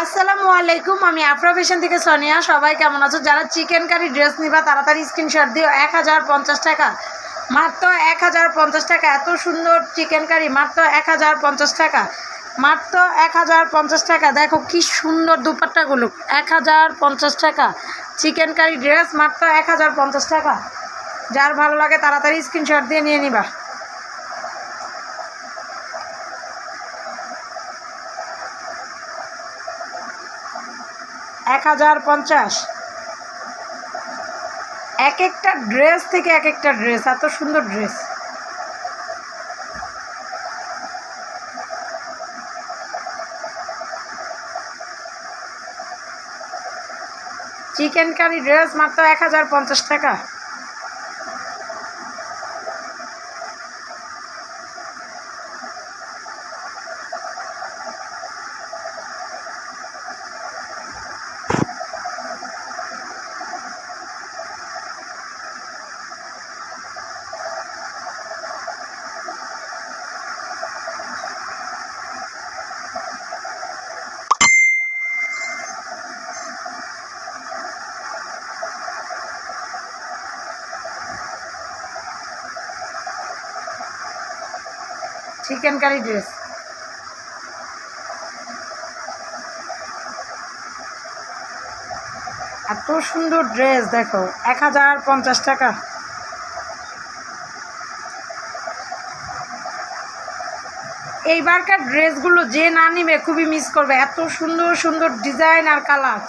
আসসালামু আলাইকুম, আমি আফরা থেকে সোনিয়া। সবাই কেমন আছো? যারা চিকেন কারি ড্রেস নিবা, তাড়াতাড়ি স্ক্রিনশট দিও। এক হাজার পঞ্চাশ টাকা। মাত্র এক হাজার পঞ্চাশ টাকা। এত সুন্দর চিকেন কারি মাত্র এক হাজার পঞ্চাশ টাকা। মাত্র এক হাজার পঞ্চাশ টাকা। দেখো কি সুন্দর দুপাট্টাগুলো। এক হাজার পঞ্চাশ টাকা। চিকেন কারি ড্রেস মাত্র এক হাজার পঞ্চাশ টাকা। যার ভালো লাগে তাড়াতাড়ি স্ক্রিনশট দিয়ে নিয়ে নিবা। এক হাজার পঞ্চাশ। এক একটা ড্রেস থেকে এক একটা ড্রেস, এত সুন্দর ড্রেস। চিকেন কারি ড্রেস মাত্র এক হাজার পঞ্চাশ টাকা। চিকেন কারি ড্রেস এত সুন্দর ড্রেস দেখো, এক হাজার পঞ্চাশ টাকা। এইবারকার ড্রেসগুলো যে না নিবে খুবই মিস করবে। এত সুন্দর সুন্দর ডিজাইন আর কালার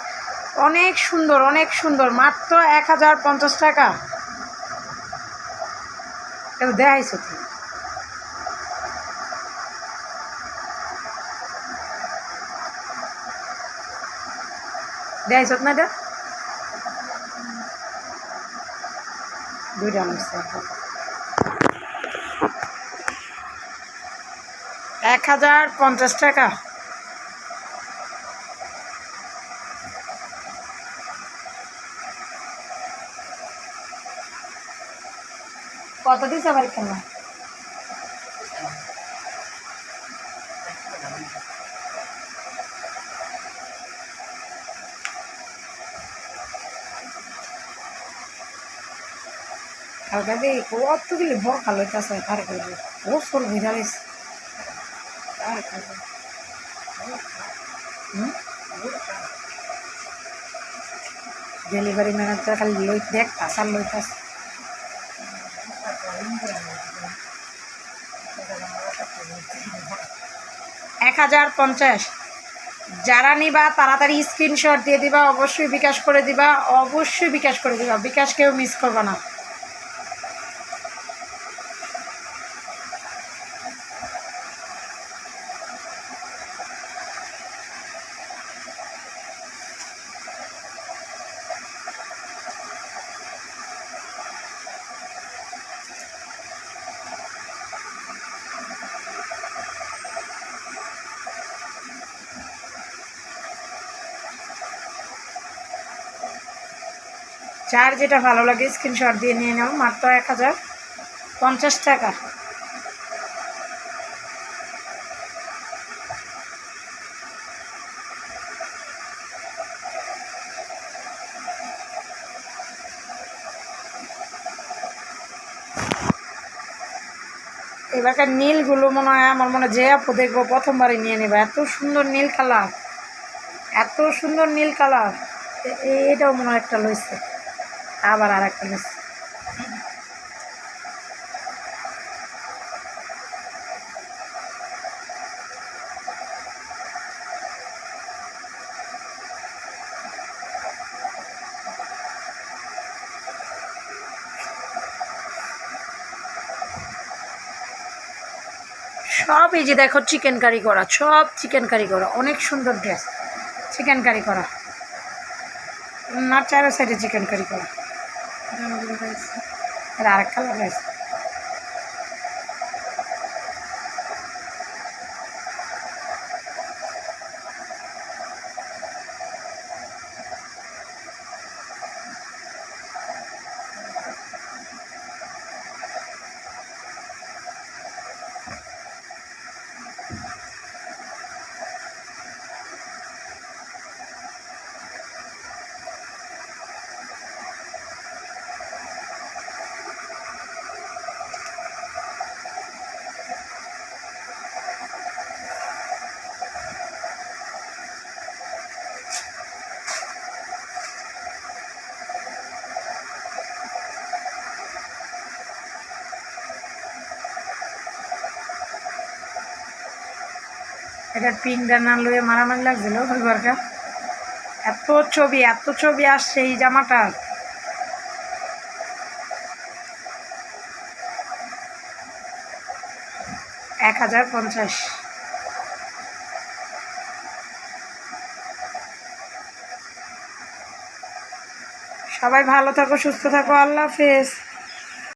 অনেক সুন্দর অনেক সুন্দর, মাত্র এক হাজার পঞ্চাশ টাকা। দেখাইছো তুমি? না এটা দুইটা আনছে এক হাজার পঞ্চাশ টাকা কত দিছে আবার কেন কালকে দিয়ে কতগুলি বড় খালো আছে তার করবে ও সর ভিড়ালিস তার করবে ডেলিভারি ম্যানেজার খালি লই, দেখ আসার লইতাস এক হাজার পঞ্চাশ। যারা নিবা, তাড়াতাড়ি স্ক্রিনশট দিয়ে দিবা, অবশ্যই বিকাশ করে দিবা, অবশ্যই বিকাশ করে দিবা। বিকাশ কেউ মিস করবা না। যার যেটা ভালো লাগে স্ক্রিনশট দিয়ে নিয়ে নাও, মাত্র এক হাজার পঞ্চাশ টাকা। এবারকার নীলগুলো মনে হয় আমার মনে যে আপু দেখব প্রথমবারই নিয়ে নেবে। এত সুন্দর নীল কালার, এত সুন্দর নীল কালার। এটাও মনে হয় একটা লইছে। আবার আর একটা লইছে সব এই যে দেখো চিকেন কারি করা, সব চিকেন কারি করা, অনেক সুন্দর ড্রেস চিকেন কারি করা। না চারো সাইডে চিকেন কারি করা। আর আরেক কালার রয়েছে এটার পিনটা না লয়ে মারামারি লাগছিল ওইবারকা এত ছবি এত ছবি আসছে এই জামাটার এক হাজার পঞ্চাশ। সবাই ভালো থাকো, সুস্থ থাকো, আল্লাহ হাফেজ।